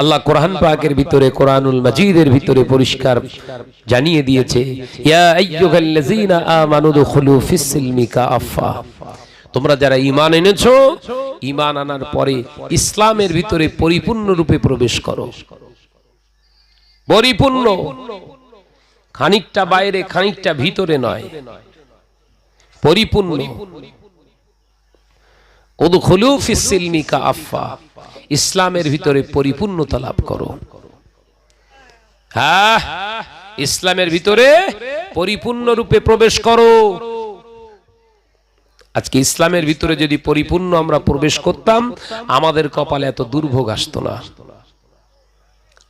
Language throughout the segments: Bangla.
আল্লাহ কোরআন পাকের ভিতরে, কোরআনুল মাজিদের ভিতরে পরিষ্কার জানিয়ে দিয়েছে, ইয়া আইয়ুহাল্লাযীনা আমানু দুখুলু ফিস কাফা তোমরা যারা ঈমান এনেছো, ঈমান আনার পরে ইসলামের ভিতরে পরিপূর্ণ রূপে প্রবেশ করো। পরিপূর্ণ। খানিকটা বাইরে, খানিকটা ভিতরে নয়। পরিপূর্ণ। উদখুলু ফিস সিলমি কাফা ইসলামের ভিতরে পরিপূর্ণতা লাভ করো। হ্যাঁ ইসলামের ভিতরে পরিপূর্ণ রূপে প্রবেশ করো। আজকে ইসলামের ভিতরে যদি পরিপূর্ণ আমরা প্রবেশ করতাম, আমাদের কপালে এত দুর্ভোগ আসতো না।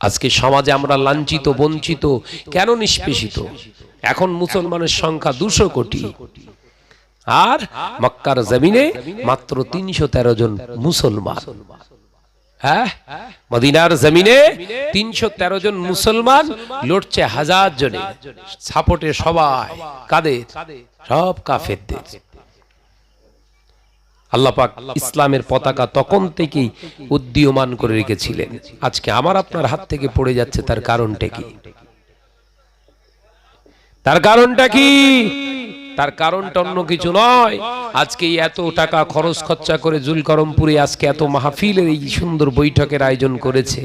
আজকে সমাজে আমরা লাঞ্ছিত, বঞ্চিত, কেন নিষ্পেষিত? এখন মুসলমানের সংখ্যা দুশো কোটি। আর মক্কার জমিনে মাত্র তিনশো তেরো জন মুসলমান। হ্যাঁ? মদিনার জমিনে তিনশো তেরো জন মুসলমান লড়ছে হাজার জনে। সাপোর্টে সবাই কাদের সব কাফেরদের। আল্লাহ পাক ইসলামের পতাকা তখন থেকেই উদ্দীয়মান করে রেখেছিলেন। আজকে আমার আপনার হাত থেকে পড়ে যাচ্ছে তার কারণটা কি? তার কারণটা কি? তার কারণটা অন্য কিছু নয়। আজকে এত টাকা খরচ খরচা করে জুলকরমপুরে আজকে এত মাহফিলের এই সুন্দর বৈঠকের আয়োজন করেছে।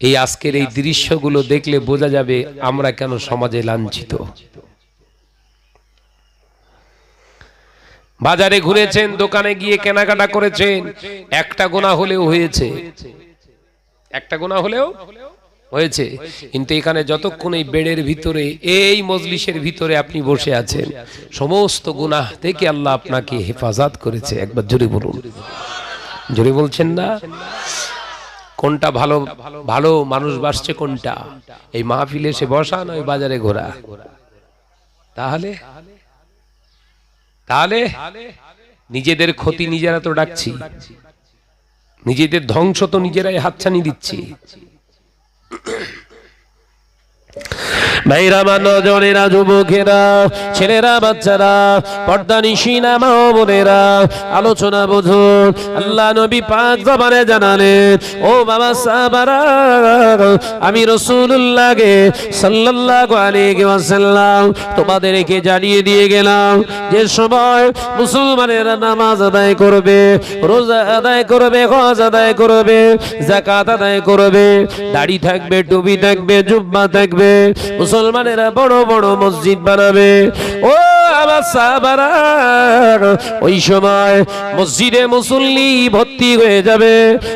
এই আজকের এই দৃশ্যগুলো দেখলে বোঝা যাবে আমরা কেন সমাজে লাঞ্ছিত। বাজারে ঘুরেছেন দোকানে গিয়ে কেনাকাটা করেছেন। একটা গোনা হলেও হয়েছে। একটা গোনা হলেও? হয়েছে। কিন্তু এখানে যতক্ষণ এই বেডের ভিতরে, এই মজলিসের ভিতরে আপনি বসে আছেন, সমস্ত গুনাহ থেকে আল্লাহ আপনাকে হেফাজত করেছে। একবার জোরে বলুন। জোরে বলছেন না? কোনটা ভালো ভালো মানুষ বাসছে কোনটা? এই মাহফিলে এসে বসা নয় বাজারে ঘোরা? তাহলে? তাহলে? নিজেদের ক্ষতি নিজেরা তো ডাকছি। নিজেদের ধ্বংস তো নিজেরাই হাতছানি দিচ্ছি। ভাইরা মানজনেরা যুবকেরা, ছেলেরা, বাচ্চারা, পর্দা নিশিনা মা বোনেরা, আলোচনা বুঝুন। আল্লাহ নবী পাক জবানে জানালেন, ও বাবা সাহাবারা, আমি রসুল্লাহকে সাল্লাল্লাহু তোমাদেরকে জানিয়ে দিয়ে গেলাম যে সময় মুসলমানেরা নামাজ আদায় করবে, রোজা আদায় করবে, হজ আদায় করবে, যাকাত আদায় করবে, দাড়ি থাকবে, টুপি থাকবে, জুব্বা থাকবে মুসলমানেরা বড় বড় মসজিদ বানাবে। ও আমার সাহাবারা, ওই সময় মসজিদে মুসল্লি ভর্তি হয়ে যাবে।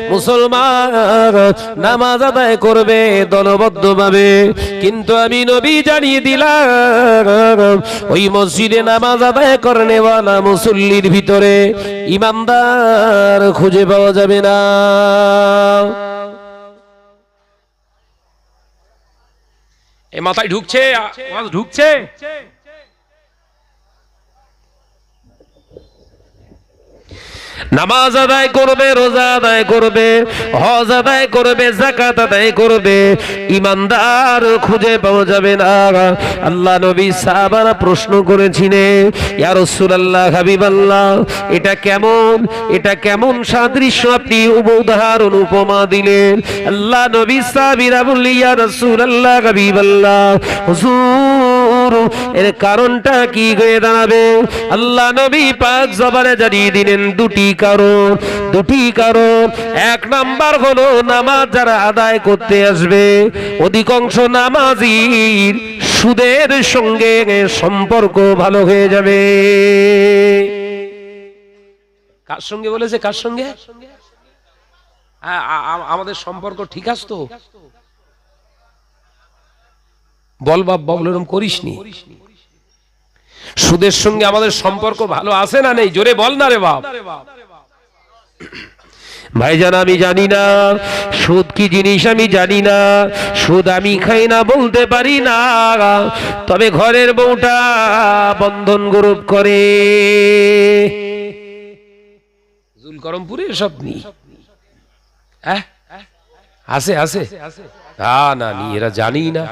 মুসলমান নামাজ আদায় করবে দলবদ্ধভাবে। কিন্তু আমি নবী জানিয়ে দিলাম, ওই মসজিদে নামাজ আদায় করে করেনেওয়ালা মুসল্লির ভিতরে ইমানদার খুঁজে পাওয়া যাবে না। এ মাথায় ঢুকছে ঢুকছে। নামাজ আদায় করবে, রোজা আদায় করবে, হজ আদায় করবে জাকাত আদায় করবে, ইমানদার খুঁজে পাওয়া যাবে না। আল্লাহ নবী সাহাবারা প্রশ্ন করেছিলেন, ইয়া রাসূলুল্লাহ, হাবিবাল্লাহ, এটা কেমন? এটা কেমন সাদৃশ্য আপনি উদাহরণ, উপমা দিলেন? আল্লাহ নবী সাহাবীরা বললেন, ইয়া রাসূলুল্লাহ, হাবিবাল্লাহ, হুজুর এর কারণটা কি হয়ে দাঁড়াবে? আল্লাহ নবী পাক জবানে জানিয়ে দিলেন, দুটি কারণ দুটি কারণ। এক নাম্বার হলো, নামাজ যারা আদায় করতে আসবে, অধিকাংশ সুদের সঙ্গে সম্পর্ক ভালো হয়ে যাবে। কার সঙ্গে বলেছে, কার সঙ্গে? আমাদের সম্পর্ক ঠিক আছে তো? বল বাপ বাবুল এরকম করিসনি? সুদের সঙ্গে আমাদের সম্পর্ক ভালো আছে না নেই? জোরে বল না রে বাপ। ভাইজান, আমি জানি না। সুদ কি জিনিস আমি জানি না। সুদ আমি খাই না বলতে পারি না। তবে ঘরের বউটা বন্ধন গ্রুপ করে। জুলকরমপুরে সব নি? হ্যাঁ? আছে আছে। না না, নি, এরা জানি না।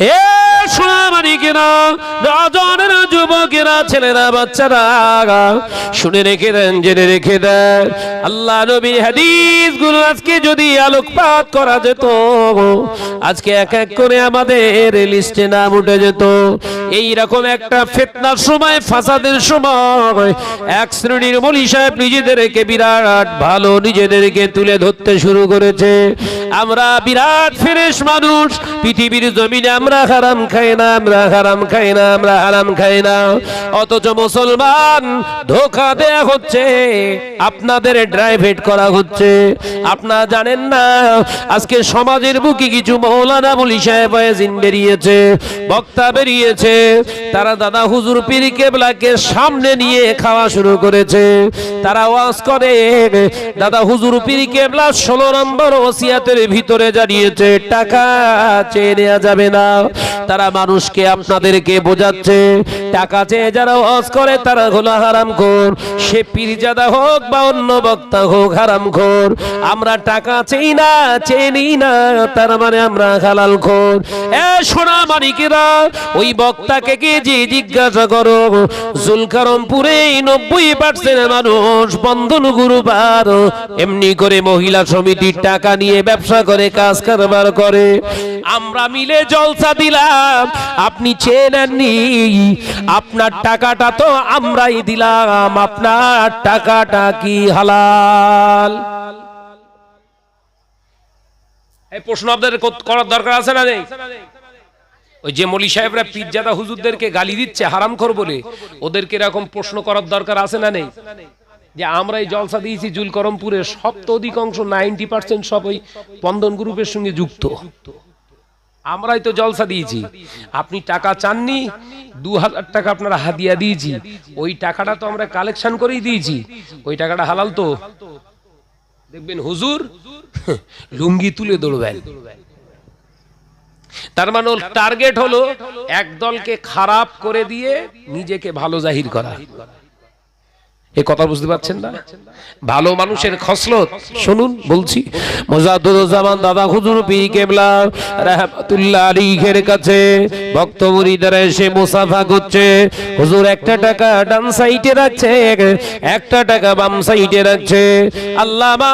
এ সোনামানিকেরা রাজনের যুবকেরা, ছেলেরা, বাচ্চারা শুনে রেখে দেন, জেনে রেখে দেন। আল্লাহ নবীর হাদিসগুলো আজকে যদি আলোকপাত করা যেত, আজকে এক এক করে আমাদের লিস্টে নাম উঠে যেত। এই রকম একটা ফেতনার সময়, ফাসাদের সময়, এক শ্রেণির মলি সাহেব নিজেদেরকে বিরাট ভালো নিজেদেরকে তুলে ধরতে শুরু করেছে। আমরা বিরাট ফেরেশ মানুষ, পৃথিবীর জমিনে আমরা হারাম খাই না, আমরা হারাম খাই না, আমরা হারাম খাই না। অথচ মুসলমান ধোকা দেয়া হচ্ছে, আপনাদের ড্রাইভেট করা হচ্ছে। আপনারা জানেন না, আজকে সমাজের বুকে কিছু মৌলানা বলি সাহেব বেরিয়েছে, বক্তা বেরিয়েছে, তারা দাদা হুজুর পীর কেবলাকে সামনে নিয়ে খাওয়া শুরু করেছে। তারা ওয়াজ করে, দাদা হুজুর পীর কেবলা ষোলো নম্বর ওসিয়াতের ভিতরে জানিয়েছে, টাকা চেয়ে নেওয়া যাবে না। তারা মানুষকে আপনাদেরকে বোঝাচ্ছে। টাকা চেয়ে যারা ওয়াজ করে, তারা হলো হারাম খোর। সে পীরজাদা হোক বা অন্য বক্তা হোক, হারাম খোর। আমরা টাকা চেই না, চেয়ে নিই না, তার মানে আমরা হালাল খোর। এ সোনা মানিকেরা, ওই বক্তাকে কে যে জিজ্ঞাসা করো? জুলকারমপুরে নব্বই পার্সেন্ট মানুষ বন্ধন গুরুবার এমনি করে মহিলা সমিতির টাকা নিয়ে ব্যবসা করে, কাজ কারবার করে। আমরা মিলে জলসা দিলাম, আপনি চেয়ে নেননি আপনার টাকাটা তো আমরাই দিলাম, আপনার টাকাটা কি হালাল? প্রশ্ন আপনাদের করার দরকার আছে না নেই? ওই যে মলি সাহেবরা পীরজাদা হুজুরদেরকে গালি দিচ্ছে হারামখোর বলে, ওদেরকে এরকম প্রশ্ন করার দরকার আছে না নেই? যে আমরা এই জলসা দিয়েছি জুলকরমপুরে সব তো অধিকাংশ নাইনটি পার্সেন্ট সব ওই বন্ধন গ্রুপের সঙ্গে যুক্ত। আমরাই তো জলসা দিয়েছি। আপনি টাকা চাননি, দু হাজার টাকা আপনারা হাদিয়া দিয়েছি। ওই টাকাটা তো আমরা কালেকশন করেই দিয়েছি। ওই টাকাটা হালাল তো। দেখবেন হুজুর, লুঙ্গি তুলে দৌড়বেন। তার মানে টার্গেট হলো এক দলকে খারাপ করে দিয়ে নিজেকে ভালো জাহির করা। এ কথা বুঝতে পারছেন না? ভালো মানুষের খসলত। শুনুন, বলছি। মোজাদ্দুজ্জামান দাদা হুজুর পীর কেবলা রাহমাতুল্লাহ আলাইহির কাছে ভক্ত মুরিদারা এসে মুসাফা করছে। হুজুর, একটা টাকা ডান সাইডে রাখছে, একটা টাকা বাম সাইডে রাখছে। আল্লামা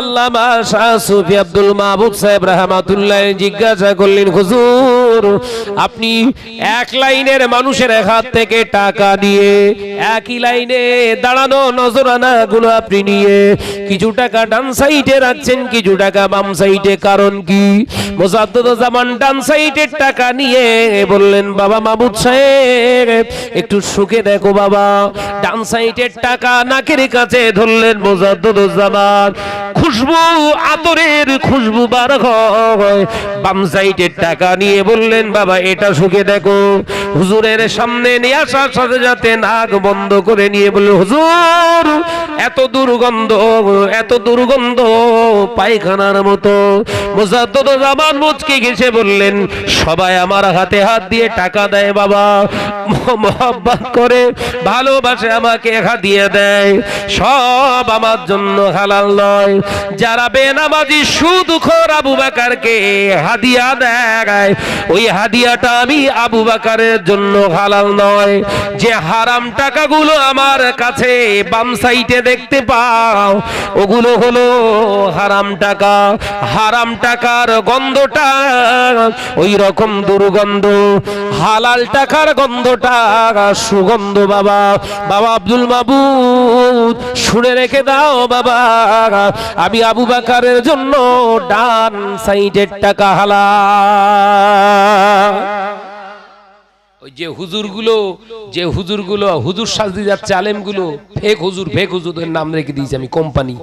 আল্লামা শাহ সুফি আব্দুল মাহবুব সাহেব রাহমাতুল্লাহ জিজ্ঞাসা করলেন, হুজুর আপনি এক লাইনের মানুষের হাত থেকে টাকা দিয়ে একই লাইনে দাঁড়ানো নজরানা গুলো আপনি নিয়ে কিছু টাকা ডান সাইডে রাখছেন, কিছু টাকা বাম সাইডে। কারণ কি? ডান সাইডের টাকা নিয়ে বললেন, বাবা সাহেব, একটু সুখে দেখো বাবা। ডান সাইডের টাকা নাকের কাছে ধরলেন মোসাদ্দুদ জামান। খুশবু, আতরের খুশবু বার হয়। বাম সাইডের টাকা নিয়ে বললেন, বাবা, এটা সুখে দেখো। হুজুরের সামনে নিয়ে আসার সাথে সাথে নাক বন্ধ করে নিয়ে বলল, হুজুর, এত দুর্গন্ধ এত দুর্গন্ধ পায়খানার মতো। বললেন, সবাই আমার হাতে হাত দিয়ে টাকা দেয় বাবা। মোহাব্বত করে, ভালোবাসে আমাকে দিয়ে দেয়। সব আমার জন্য হালাল নয়। যারা বেনামাজি সুদ খোর আবু বাকারকে হাদিয়া দেয় ওই হাদিয়াটা আমি আবু বাকারের জন্য হালাল নয়। যে হারাম টাকাগুলো আমার কাছে বাম সাইডে দেখতে পাও, ওগুলো হলো হারাম টাকা। হারাম টাকার গন্ধটা ওই রকম দুর্গন্ধ। হালাল টাকার গন্ধটা সুগন্ধ বাবা। বাবা আব্দুল মাবুদ, শুনে রেখে দাও বাবা। আমি আবু বাকারের জন্য ডান সাইডের টাকা হালা ওই যে হুজুরগুলো যে হুজুরগুলো, হুজুর সাজদি যাচ্ছে, আলেমগুলো ফেক হুজুর ফেক হুজুরের নাম রেখে দিয়েছি আমি কোম্পানি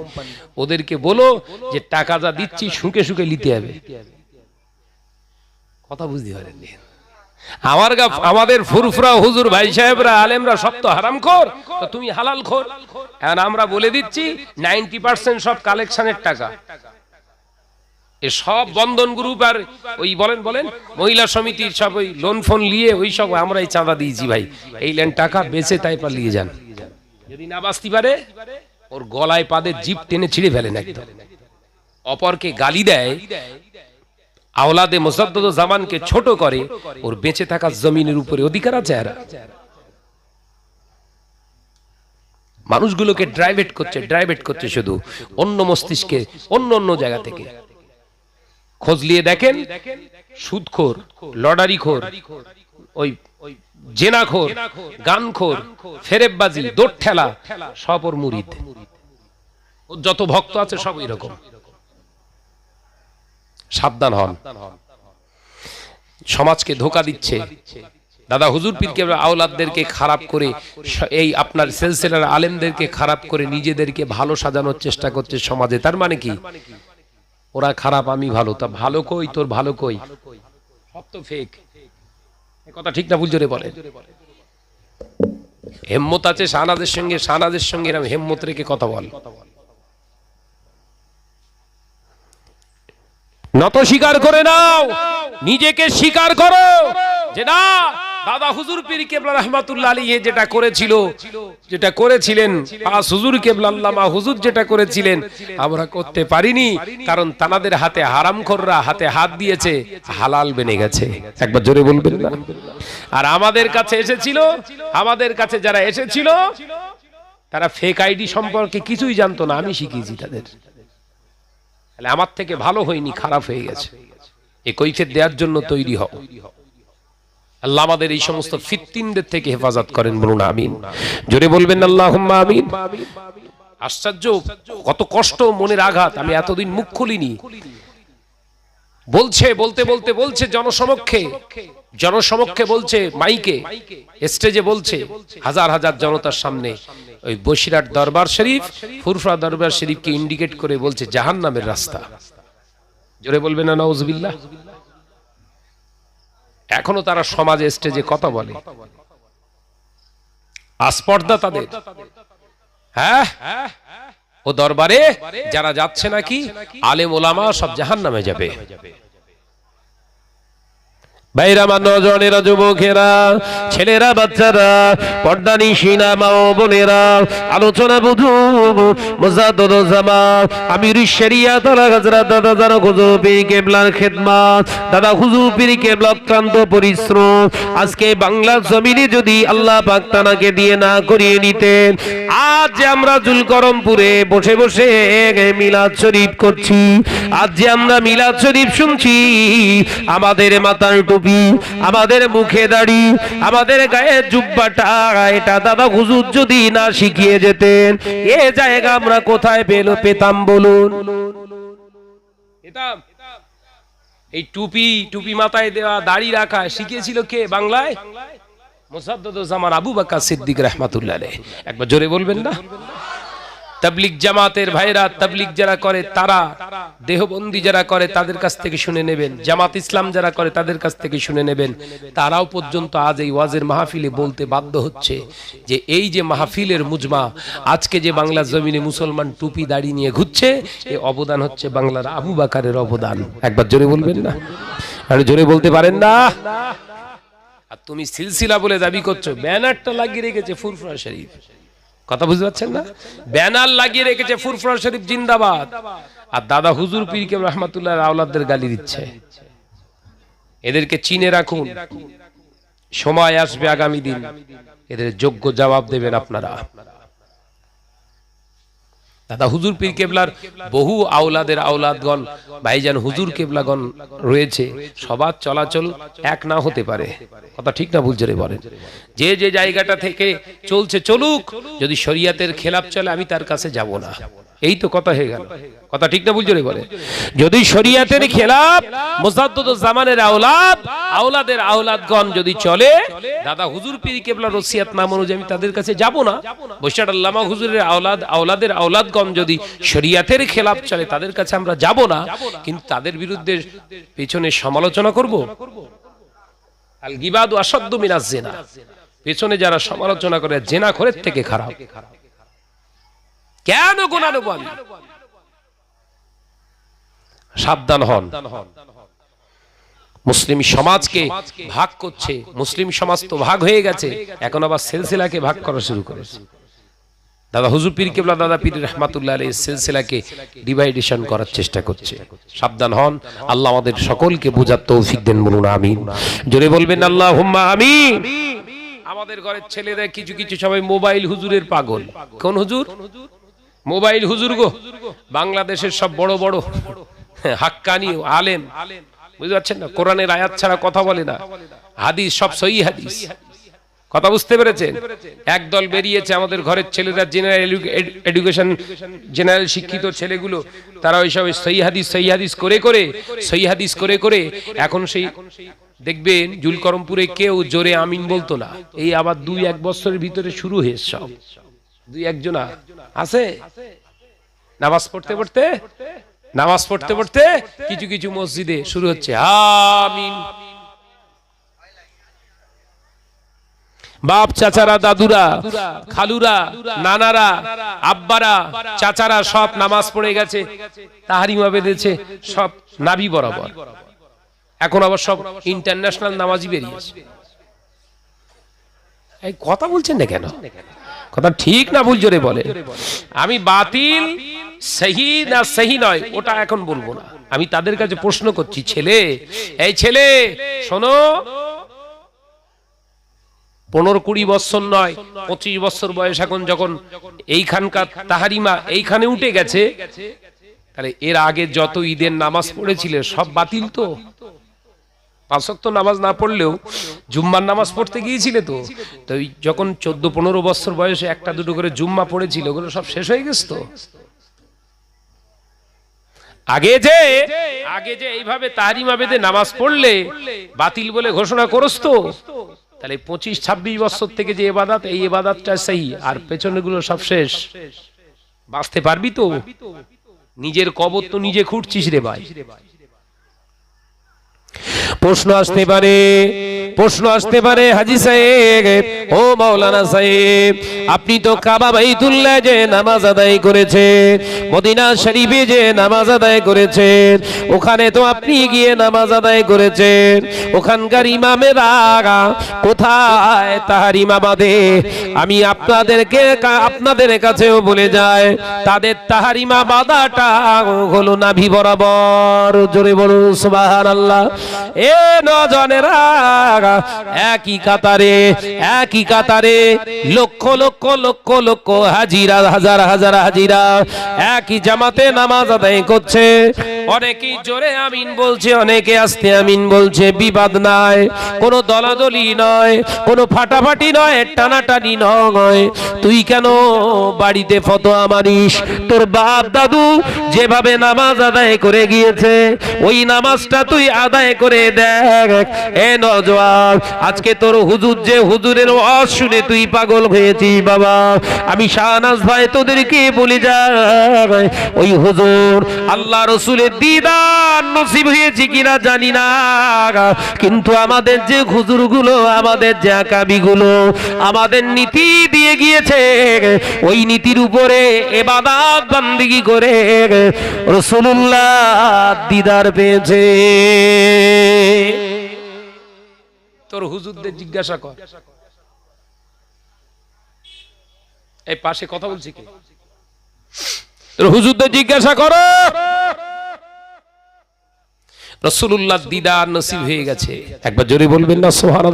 ওদেরকে বলো যে টাকা যা দিচ্ছি শুকে শুকে নিতে হবে। কথা বুঝতে পারেননি? আমার গা, আমাদের ফুরফুরা হুজুর ভাই সাহেবরা, আলেমরা সব তো হারাম খোর তুমি হালাল খোর এখন আমরা বলে দিচ্ছি নাইনটি পার্সেন্ট সব কালেকশনের টাকা। এ সব বন্ধন গ্রুপ আর ওই বলেন বলেন, মহিলা সমিতির সব ওই লোন ফোন নিয়ে ওই সব আমরা এই চাঁদা দিয়েছি ভাই। এই লেন টাকা বেঁচে তাই পালিয়ে যান। যদি না বাঁচতে পারে, ওর গলায় পাদের জিপ টেনে ছিঁড়ে ফেলেন একদম। অপরকে গালি দেয়, আওলাদে মোসাদ্দদ জামানকে ছোট করে, ওর বেঁচে থাকা জমিনের উপরে অধিকার আছে এরা মানুষগুলোকে ড্রাইভেট করছে ড্রাইভেট করছে শুধু। অন্য মস্তিষ্কে, অন্য অন্য জায়গা থেকে। খোঁজ নিয়ে দেখেন? সুদখোর, লটারিখোর, ওই জেনাখোর, গানখোর, ফেরেববাজি দৌড় ঠেলা সব ওর মুরিদ। যত ভক্ত আছে সব এরকম সাবধান হন। সমাজকে ধোকা দিচ্ছে। দাদা, হুজুর পীরকে, আওলাদদেরকে খারাপ করে, এই আপনার সেলসেলার আলেমদেরকে খারাপ করে নিজেদেরকে ভালো সাজানোর চেষ্টা করছে সমাজে। তার মানে কি? ওরা খারাপ, আমি ভালো। তা ভালো কই? তোর ভালো কই? সব তো ফেক কথা ঠিক না, ভুল জোরে বলে। হেম্মত আছে শাহনাজের সঙ্গে শাহনাজের সঙ্গে এরম হেম্মত রেখে কথা বল। নত স্বীকার করে নাও। নিজেকে স্বীকার করো যে না দাদা হুজুর পীর কেবলা রহমাতুল্লাহ আলী যেটা করেছিল, যেটা করেছিলেন পাস হুজুর কেবলা আল্লামা হুজুর যেটা করেছিলেন, আমরা করতে পারিনি, কারণ তানাদের হাতে হারামখোররা হাতে হাত দিয়েছে, হালাল বেনে গেছে। একবার জোরে বলবেন না? আর আমাদের কাছে এসেছিল, আমাদের কাছে যারা এসেছিল, তারা ফেক আইডি সম্পর্কে কিছুই জানতো না, আমি শিখিয়েছি তাদের। আমার থেকে ভালো হয়নি, খারাপ হয়ে গেছে। এ কৈফের দেওয়ার জন্য তৈরি হও। আল্লাহ আমাদের এই সমস্ত ফিত্তিনদের থেকে হেফাজত করেন বলুন, আমিন। জোরে বলবেন আল্লাহ আমিন। আশ্চর্য, কত কষ্ট, মনের আঘাত, আমি এতদিন মুখ খুলিনি। বলছে, বলতে বলতে, বলছে জনসমক্ষে জনসমক্ষে বলছে মাইকে, স্টেজে বলছে হাজার হাজার জনতার সামনে। ওই বসিরাট দরবার শরীফ ফুরফা দরবার শরীফকে ইন্ডিকেট করে বলছে জাহান নামের রাস্তা। জোরে বলবে না নওজবিল্লাহ এখনও তারা সমাজে স্টেজে কথা বলে। আস্পর্ধা তাদের। হ্যাঁ? ও দরবারে যারা যাচ্ছে নাকি, আলেম ওলামা সব জাহান নামে যাবে। বাইরা নজনেরা যুবকেরা, ছেলেরা, বাচ্চারা, পর্দা নিশিনা মা ও বোনেরা, আলোচনা বুধু গাজরা দাদা পীর কেবলার খেদমাত, দাদা অক্লান্ত পরিশ্রম। আজকে বাংলা জমিনে যদি আল্লাহ পাক তানাকে দিয়ে না করিয়ে নিতেন, আজ যে আমরা জুলকরমপুরে বসে বসে মিলাদ শরীফ করছি, আজ যে আমরা মিলাদ শরীফ শুনছি, আমাদের মাথার টুপি আমাদের মুখে দাড়ি, আমাদের গায়ে জুব্বাটা, এটা দাদা হুজুর যদি না শিখিয়ে যেতেন, এ জায়গা আমরা কোথায় পেল, পেতাম বলুন। এই টুপি টুপি মাথায় দেওয়া, দাড়ি রাখা, শিখিয়েছিল কে বাংলায়? মোসাদ্দুজ্জামান আবু বাক্কা সিদ্দিক রহমাতুল্লাহ। একবার জোরে বলবেন না? তাবলিগ জামাতের ভাইরা তাবলিগ যারা করে, তারা দেহবন্দি যারা করে, তাদের কাছ থেকে শুনে নেবেন। জামাত ইসলাম যারা করে, তাদের কাছ থেকে শুনে নেবেন। তারাও পর্যন্ত আজ এই ওয়াজের মাহফিলে বলতে বাধ্য হচ্ছে যে এই যে মাহফিলের মুজমা, আজকে যে বাংলা জমিনে মুসলমান টুপি দাড়ি নিয়ে ঘুরছে, এ অবদান হচ্ছে বাংলার আবু বাকারের অবদান। একবার জোরে বলবেন না? আর জোরে বলতে পারেন না? আর তুমি সিলসিলা বলে দাবি করছ। ব্যানারটা লাগিয়ে রেখেছে ফুরফুরা শরীফ। কথা বুঝতে পারছেন না? ব্যানার লাগিয়ে রেখেছে ফুরফুরা শরীফ জিন্দাবাদ। আর দাদা হুজুর পীর কে রহমাতুল্লাহ আওলাদদের গালি দিচ্ছে। এদেরকে চিনে রাখুন। সময় আসবে আগামী দিন। এদের যোগ্য জবাব দেবেন আপনারা। দাদা, হুজুর পীর কেবলার বহু আওলাদের আওলাদগণ, ভাইজান হুজুর কেবলাগণ রয়েছে। সবার চলাচল এক না হতে পারে। কথা ঠিক না ভুল জোরে বলেন। যে যে জায়গাটা থেকে চলছে চলুক, যদি শরিয়াতের খেলাপ চলে, আমি তার কাছে যাব না। এই তো কথা হয়ে গেল। কথা ঠিক না জোরে বলে। যদি শরিয়াতের খেলাপ মোসাদ্দুদ জামানের আওলাদ, আওলাদের আওলাদগণ যদি চলে, দাদা হুজুর পীর কেবলা রসিয়াত নাম অনুযায়ী আমি তাদের কাছে যাব না। বৈশাখ আল্লামা হুজুরের আওলাদ, আওলাদের আওলাদগণ যদি শরিয়াতের খেলাপ চলে, তাদের কাছে আমরা যাব না। কিন্তু তাদের বিরুদ্ধে পেছনে সমালোচনা করব? আল গিবাদ আসাদ্দ মিনাজ জেনা। পেছনে যারা সমালোচনা করে, জেনা খরের থেকে খারাপ। কেন গোনা নেব আমি সাবধান হন। মুসলিম সমাজকে ভাগ করছে। মুসলিম সমাজ তো ভাগ হয়ে গেছে। এখন আবার সিলসিলাকে ভাগ করা শুরু করেছে। দাদা হুজুর পীর কেবলা, দাদা পীর রহমাতুল্লাহ আলী সিলসিলাকে ডিভাইডেশন করার চেষ্টা করছে। সাবধান হন। আল্লাহ আমাদের সকলকে বোঝার তৌফিক দেন বলুন, আমিন। জোরে বলবেন আল্লাহ হুম্মা আমিন। আমাদের ঘরের ছেলেরা কিছু কিছু সবাই মোবাইল হুজুরের পাগল। কোন হুজুর? মোবাইল হুজুর গো, বাংলাদেশের সব বড় বড় হাক্কানি আলেম। বুঝতে পারছেন না? কোরআনের আয়াত ছাড়া কথা বলে না। হাদিস সব সহি হাদিস। কথা বুঝতে পেরেছেন? একদল বেরিয়েছে আমাদের ঘরের ছেলেরা জেনারেল এডুকেশন জেনারেল শিক্ষিত ছেলেগুলো, তারা ওইসব সহি হাদিস সহি হাদিস করে করে, সহি হাদিস করে করে এখন সেই দেখবেন জুলকরমপুরে কেউ জোরে আমিন বলতো না। এই আবার দুই এক বছরের ভিতরে শুরু হয়েছে সব। দুই একজন আছে? নামাজ পড়তে পড়তে? নামাজ পড়তে পড়তে কিছু কিছু মসজিদে শুরু হচ্ছে। আমিন। বাপ, চাচারা, দাদুরা, খালুরা, নানারা, আব্বারা, চাচারা সব নামাজ পড়ে গেছে। তাহারিমা বেঁধেছে, সব নাবি বরাবর। এখন আবার সব ইন্টারন্যাশনাল নামাজি বেরিয়েছে। এই কথা বলছেন না কেন? কথা ঠিক না ভুল জোরে বলে। আমি বাতিল, সহি না সহি নয়, ওটা এখন বলব না। আমি তাদের কাছে প্রশ্ন করছি, ছেলে, এই ছেলে, শোনো, পনেরো কুড়ি বছর নয়, পঁচিশ বছর বয়স এখন যখন এইখানকার তাহারিমা এইখানে উঠে গেছে, তাহলে এর আগে যত ঈদের নামাজ পড়েছিলে, সব বাতিল তো? পাঁচক্ত নামাজ না পড়লেও জুম্মার নামাজ পড়তে গিয়েছিলে তো? তো যখন চোদ্দ পনেরো বছর বয়সে একটা দুটো করে জুম্মা পড়েছিল, ওগুলো সব শেষ হয়ে গেছে তো? আগে যে আগে যে এইভাবে তাহারিমা বেঁধে নামাজ পড়লে বাতিল বলে ঘোষণা করস তো? তাহলে পঁচিশ, ছাব্বিশ বছর থেকে যে এবাদাত, এই এবাদাতটা সেই, আর পেছনেগুলো সব শেষ। বাঁচতে পারবি তো? নিজের কবর তো নিজে খুঁড়ছিস রে ভাই। প্রশ্ন আসতে পারে প্রশ্ন আসতে পারে হাজি সাহেব। ও মাওলানা সাহেব, আপনি তো কাবা বাইতুল্লাহ যে নামাজ আদায় করেছে মদিনা শরীফে যে নামাজ আদায় করেছেন, ওখানে তো আপনি গিয়ে নামাজ আদায় করেছেন, ওখানকার ইমামেরা কোথায় তাহার ইমামাদে? আমি আপনাদেরকে আপনাদের কাছেও বলে যাই, তাদের তাহার ইমামাদাটা হলো নাভি বরাবর। জোরে বলুন, সুবহানাল্লাহ। এ নজনেরা একই কাতারে একই কাতারে লক্ষ লক্ষ লক্ষ লক্ষ, হাজিরা, হাজার হাজার, হাজিরা। একই জামাতে নামাজ আদায় করছে। অনেকেই জোরে আমিন বলছে, অনেকে আস্তে আমিন বলছে। বিবাদ নাই, কোনো দলাদলি নয়, কোনো ফাটাফাটি নয়, টানাটানি নয়। তুই কেন বাড়িতে ফতোয়া মানিস তোর বাপ দাদু যেভাবে নামাজ আদায় করে গিয়েছে, ওই নামাজটা তুই আদায় করে দেখ। এ নজওয়ান, আজকে তোর হুজুর যে হুজুরের ওয়াজ শুনে তুই পাগল হয়েছিস বাবা। আমি শাহনাজ ভাই তোদেরকে বলে যাই। ওই হুজুর আল্লাহ রসুলের দিদার নসিব হয়েছে কিনা জানি না। কিন্তু আমাদের যে হুজুরগুলো, আমাদের যে আকাবিগুলো, আমাদের নীতি দিয়ে গিয়েছে। ওই নীতির উপরে এবাদাত বান্দিগি করে রসুল্লাহ দিদার পেয়েছে। তোর হুজুরদের জিজ্ঞাসা কর। এই পাশে কথা বলছি কি? হুজুরদের জিজ্ঞাসা করো। রসুল্লাহ দিদার নসিব হয়ে গেছে। একবার জোরে বলবেন না সোহান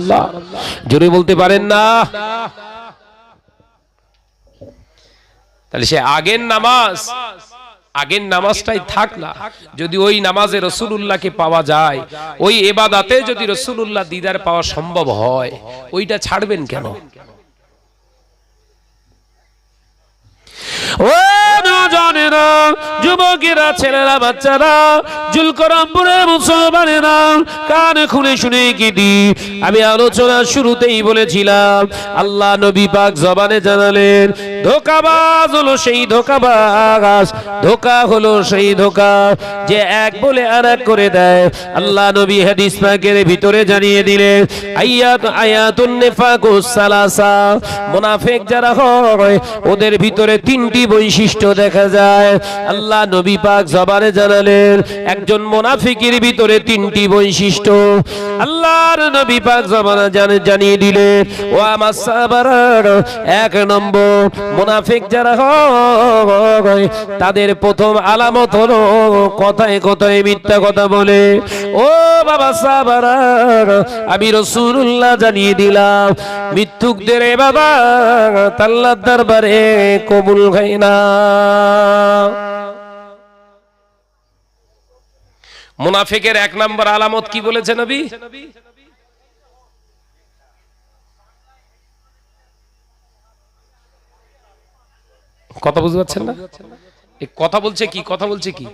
জোরে বলতে পারেন না। তাহলে সে আগের নামাজ, আগের নামাজটাই থাক না। যদি ওই নামাজে রসুল্লাহকে পাওয়া যায়, ওই এবাদাতে যদি রসুল্লাহ দিদার পাওয়া সম্ভব হয়, ওইটা ছাড়বেন কেন ও নজনেরা যুবকেরা ছেলেরা বাচ্চারা জুলকরামপুরে মুসলমানেরা কান খুলে শুনে কি দি আমি আলোচনা শুরুতেই বলেছিলাম, আল্লাহ নবী পাক জবানে জানালেন, ধোকাবাজ হলো সেই ধোকাবাজ, ধোকা হলো সেই ধোকা যে এক বলে আর এক করে দেয়। আল্লাহ নবী হাদিস পাকের ভিতরে জানিয়ে দিলেন, আয়াত আয়াতুন নিফাকুস সালাসা। মুনাফিক যারা হয়, ওদের ভিতরে তিনটি বৈশিষ্ট্য দেখা যায়। আল্লাহ নবী পাক জবানে জানালেন একজন মুনাফিকের ভিতরে তিনটি বৈশিষ্ট্য। আল্লাহর নবী পাক জবানে জানে জানিয়ে দিলে, ও আমার সাহাবারা, এক নম্বর, মুনাফিক যারা হয়, তাদের প্রথম আলামত হলো কথায় কথায় মিথ্যা কথা বলে। ও বাবা সাহাবারা, আমি রসুল্লাহ জানিয়ে দিলাম, মৃত্যুকদের এ বাবা তাল্লার দরবারে কবুল খাই না। মুনাফিকের এক নম্বর আলামত কি বলেছে নবী? কথা বুঝতে পারছেন না? কথা বলছে কি? কথা বলছে কি?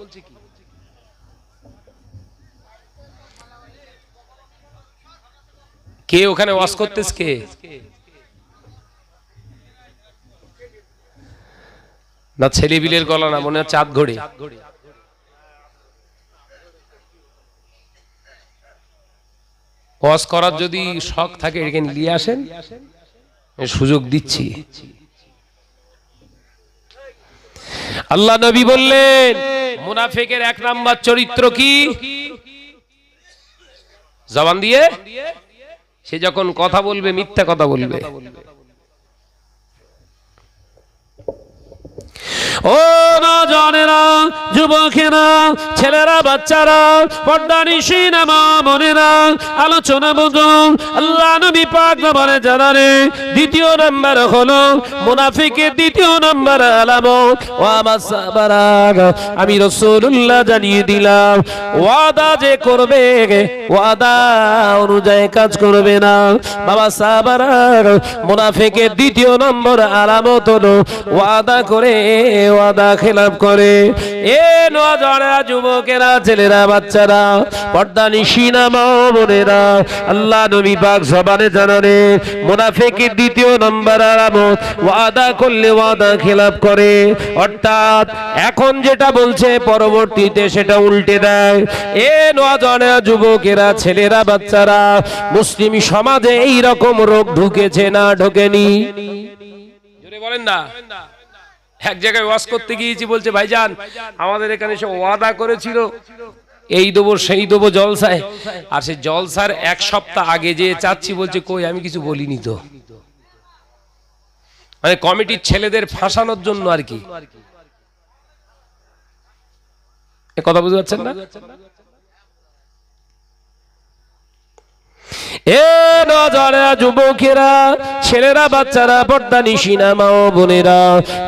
কে ওখানে ওয়াজ করতেছ কে? না ছেলে বিলের গলা না, মনে হয় চাঁদ ঘড়ি ওয়াজ করার যদি শখ থাকে এখানে নিয়ে আসেন। সুযোগ দিচ্ছি। আল্লাহ নবী বললেন, মুনাফেকের এক নাম্বার চরিত্র কি? জবান দিয়ে। সে যখন কথা বলবে, মিথ্যা কথা বলবে। ও নজনেরা যুবকেরা, ছেলেরা, বাচ্চারা পর্দানিশী নামা মনেরা আলোচনা বুঝুন আল্লাহ নবী পাক বলে জানারে দ্বিতীয় নাম্বার হলো, মুনাফিকের দ্বিতীয় নাম্বার আলামত। ও আমার সাহাবারা আমি রাসূলুল্লাহ জানিয়ে দিলাম, ওয়াদা যে করবে, ওয়াদা অনুযায়ী কাজ করবে না। বাবা সাহাবারা মুনাফিকের দ্বিতীয় নম্বর আলামত হলো, ওয়াদা করে ওয়াদা খেলাপ করে। এ নজরা যুবকেরা, ছেলেরা, বাচ্চারা, পর্দা বোনেরা, আল্লাহ নবী পাক মুনাফিকের দ্বিতীয় নম্বর ওয়াদা করলে ওয়াদা করে। অর্থাৎ এখন যেটা বলছে, পরবর্তীতে সেটা উল্টে দেয়। এ নজরা যুবকেরা, ছেলেরা, বাচ্চারা, মুসলিম সমাজে এই রকম রোগ ঢুকেছে না ঢোকেনি? বলেন না। এক জায়গায় ওয়াশ করতে গিয়েছি, বলছে, ভাইজান, আমাদের এখানে সে ওয়াদা করেছিল। এই দেবো, সেই দেবো জলসায়। আর সে জলসার এক সপ্তাহ আগে যে চাচ্ছি, বলছে, কই, আমি কিছু বলিনি তো। মানে কমিটির ছেলেদের ফাঁসানোর জন্য আর কি। কথা বুঝতে পারছেন না? এ নজরা যুবকেরা, ছেলেরা, বাচ্চারা পর্দা নিশিনা মা ও বোনেরা।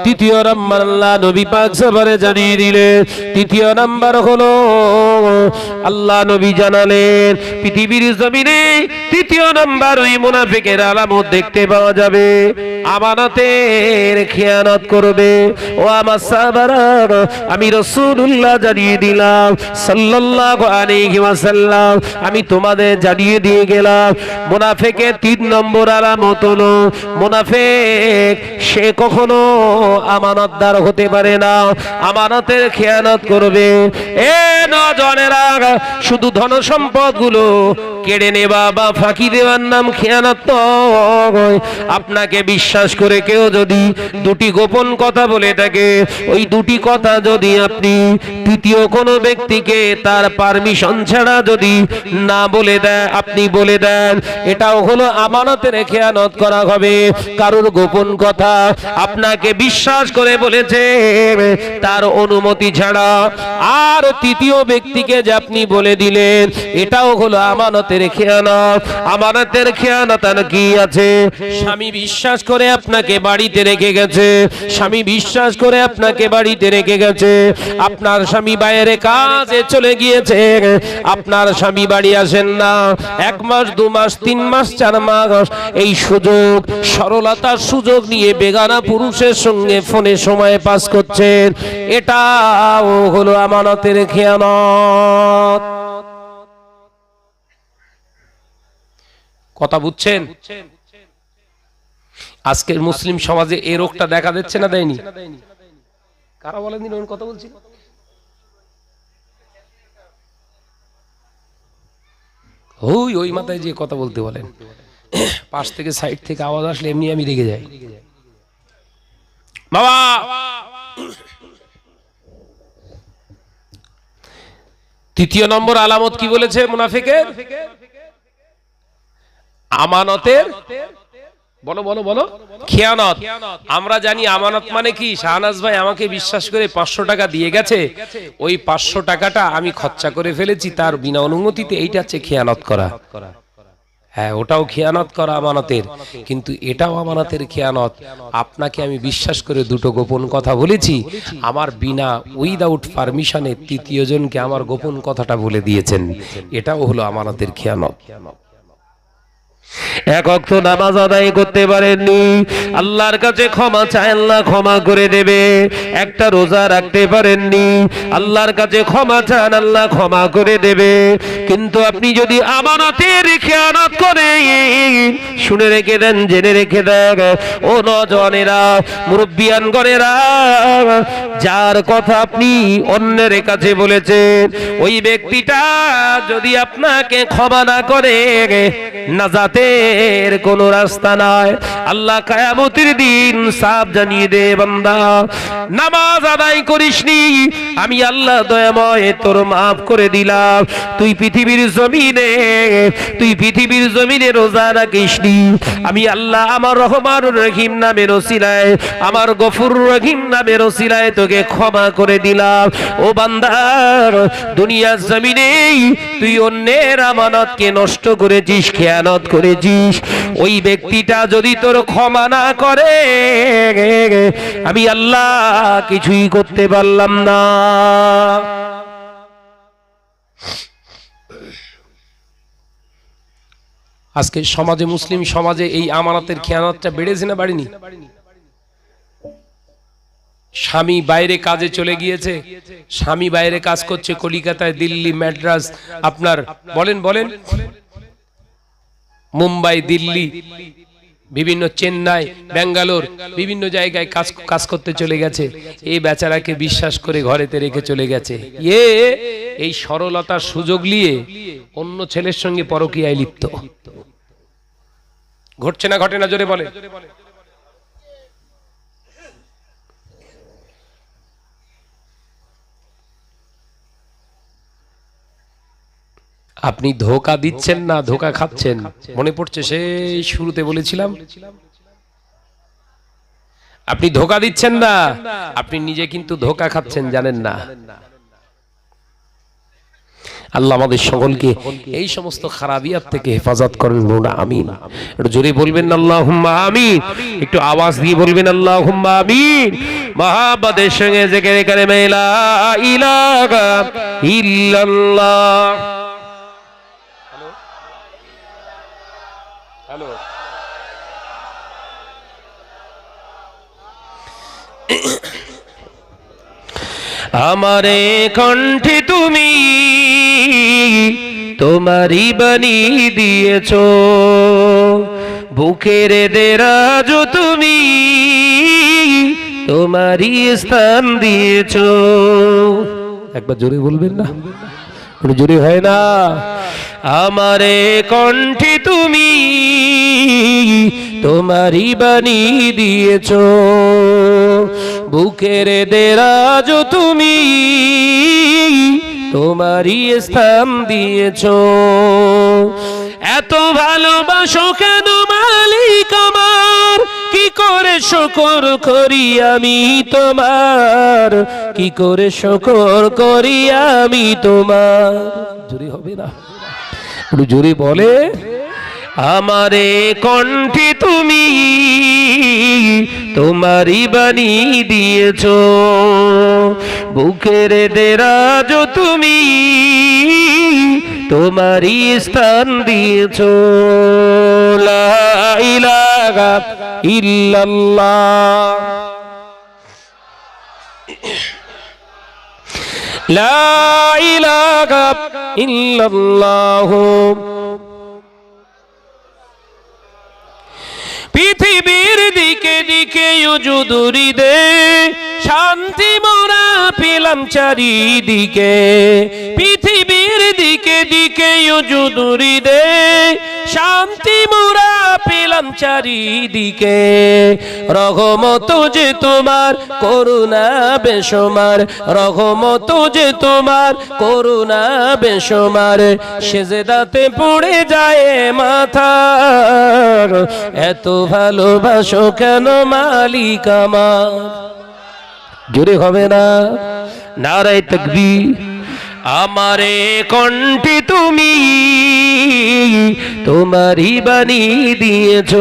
তৃতীয় নাম্বার আল্লাহ নবী পাক সফরে জানিয়ে দিলে তৃতীয় নাম্বার হলো, আল্লাহ নবী জানালেন, পৃথিবীর জমিনে তৃতীয় নাম্বার ওই মুনাফিকের আলামত দেখতে পাওয়া যাবে। আমানতের খেয়ানত করবে। ও আমার সাহাবারা, আমি রাসূলুল্লাহ জানিয়ে দিলাম, সাল্লাল্লাহু আলাইহি ওয়াসাল্লাম, আমি তোমাদের জানিয়ে দিয়ে গেলাম, মুনাফিকের তিন নম্বর আলামত হলো, মুনাফিক, সে কখনো আমানতদার হতে পারে না, আমানতের খেয়ানত করবে। এ নজনেরা শুধু ধন সম্পদগুলো কেড়ে নেবা বা ফাঁকি দেওয়ার নাম খেয়ানত আপনাকে বিশ্বাস করে কেউ যদি দুটি গোপন কথা বলে থাকে, ওই দুটি কথা যদি আপনি তৃতীয় কোনো ব্যক্তিকে তার পারমিশন ছাড়া যদি না বলে দেয় আপনি বলে দেন, এটাও হলো আমানতের খেয়ানত করা হবে। কারোর গোপন কথা আপনাকে বিশ্বাস করে বলেছে, তার অনুমতি ছাড়া। আর তৃতীয় ব্যক্তিকে যে আপনি বলে দিলেন, এটাও হলো আমানতের খেয়ানত। আমানতের খেয়ানত কি আছে? স্বামী বিশ্বাস করে আপনাকে বাড়িতে রেখে গেছে। স্বামী বিশ্বাস করে আপনাকে বাড়িতে রেখে গেছে। আপনার স্বামী বাইরে কাজে চলে গিয়েছে। আপনার স্বামী বাড়ি আসেন না। এক মাস, দু মাস, তিন মাস, চার মাস। এই সুযোগ, সরলতার সুযোগ নিয়ে বেগানা পুরুষের সঙ্গে ফোনে সময় পাস করছেন। এটাও হলো আমানতের খেয়ানত। কথা বুঝছেন? আজকের মুসলিম সমাজে এই রোগটা দেখা দিচ্ছে না দেয়নি? কারা বলেন দিন কথা বলছি ওই ওই মাথায় যে কথা বলতে বলেন। পাশ থেকে সাইড থেকে আওয়াজ আসলে এমনি আমি রেগে যাই। বাবা! তৃতীয় নম্বর আলামত কি বলেছে মুনাফিকের? আমানতের? বলো বলো বলো। খেয়ানত। আমরা জানি আমানত মানে কি? শাহনাজ ভাই আমাকে বিশ্বাস করে পাঁচশো টাকা দিয়ে গেছে। ওই পাঁচশো টাকাটা আমি খরচা করে ফেলেছি, তার বিনা অনুমতিতে এইটা হচ্ছে খেয়ানত করা। হ্যাঁ ওটাও খেয়ানত করা আমানতের। কিন্তু এটাও আমানতের খেয়ানত। আপনাকে আমি বিশ্বাস করে দুটো গোপন কথা বলেছি। আমার বিনা উইদাউট পারমিশনে তৃতীয় জনকে আমার গোপন কথাটা বলে দিয়েছেন। এটাও হলো আমানতের খেয়ানত। এক অক্ত নামাজ আদায় করতে পারেননি। আল্লাহর কাছে ক্ষমা চায় আল্লাহ ক্ষমা করে দেবে। একটা রোজা রাখতে পারেননি। আল্লাহর কাছে ক্ষমা চান, আল্লাহ ক্ষমা করে দেবে। কিন্তু আপনি যদি আমানতের খেয়ানত করে শুনে রেখে দেন, জেনে রেখে দেন, ও নজনেরা মুরব্বিয়ান গণেরা যার কথা আপনি অন্যের কাছে বলেছেন, ওই ব্যক্তিটা যদি আপনাকে ক্ষমা না করে নাজাতের কোন রাস্তা নাই। আল্লাহ কায়ামতের দিন সাফ জানিয়ে দে বান্দা। নামাজ আদায় করিসনি, আমি আল্লাহ দয়াময় তোর মাফ করে দিলাম। তুই পৃথিবীর জমিনে, তুই পৃথিবীর জমিনে রোজা রাখিসনি। আমি আল্লাহ আমার রহমান রহিম নামের ওসিলায়, আমার গফুর রহিম নামের ওসিলায় তোকে ক্ষমা করে দিলাম। ও বান্দার দুনিয়ার জমিনে তুই অন্যের আমানতকে নষ্ট করেছিস, খেয়ানত করেছিস? ওই ব্যক্তিটা যদি তোর ক্ষমা না করে, আমি আল্লাহ কিছুই করতে পারলাম না। আজকে সমাজে, মুসলিম সমাজে এই আমানতের খেয়ানতটা বেড়েছে না বাড়িনি? স্বামী বাইরে কাজে চলে গিয়েছে, স্বামী বাইরে কাজ করছে কলিকাতায়, দিল্লি ম্যাড্রাস আপনার, বলেন বলেন। মুম্বাই, দিল্লি, বিভিন্ন চেন্নাই, ব্যাঙ্গালোর, বিভিন্ন জায়গায় কাজ কাজ করতে চলে গেছে। এই বেচারাকে বিশ্বাস করে ঘরেতে রেখে চলে গেছে। এ এই সরলতার সুযোগ নিয়ে অন্য ছেলের সঙ্গে পরকীয়ায় লিপ্ত। ঘটছে না, ঘটে না, জোরে বলে। আপনি ধোকা দিচ্ছেন না, ধোকা খাচ্ছেন? মনে পড়ছে সেই শুরুতে বলেছিলাম। আপনি ধোকা দিচ্ছেন না, আপনি নিজে কিন্তু ধোকা খাচ্ছেন, জানেন না। আল্লাহ আমাদের সকলকে এই সমস্ত খারাপিয়াত থেকে হেফাজত করেন, বলুন আমিন। একটু জোরে বলবেন আল্লাহ আমিন। একটু আওয়াজ দিয়ে বলবেন আল্লাহ আমিন। মহাবাদের সঙ্গে জেগে করে মেলা ইলাকা ইল্লাল্লাহ। আমারে কণ্ঠে তুমি তোমারই বানি দিয়েছ। বুকের দেরাজ তুমি তোমারই স্থান দিয়েছ। একবার জোরে বলবেন না? জোরে হয় না। আমারে কণ্ঠে তুমি তোমারই বানি দিয়েছ। বুকের দেরাজ তুমি, তোমারই স্থান দিয়েছ। এত ভালোবাসো কেন মালিক আমার? কি করে শকর করি আমি তোমার? কি করে শকর করি আমি তোমার? জোরে হবে না? জোরে বলে। আমারে কণ্ঠে তুমি তোমারই বানি দিয়েছ। বুকের দেরাজ তুমি তোমারই স্থান দিয়েছ। ইল্লাল্লাহ। লা ইলাহা ইল্লাল্লাহ। পৃথিবীর দিকে দিকে উজুদুরি দে শান্তি মোরা পেলাম চারিদিকে। পৃথিবীর দিকে দিকে উজুদুরি দে শান্তি মোরা পেলাম চারিদিকে। রঘমত যে তোমার, করুণা বেসমার রহমত যে তোমার, করুণা বেসমার সেজেদাতে পড়ে যায় মাথা। এত ভালোবাসো কেন মালিক আমার? জোরে হবে না? নারায় তকবি আমারে কণ্ঠে তুমি তোমারই বাণী দিয়েছ।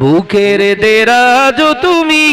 বুকের দেরাজ তুমি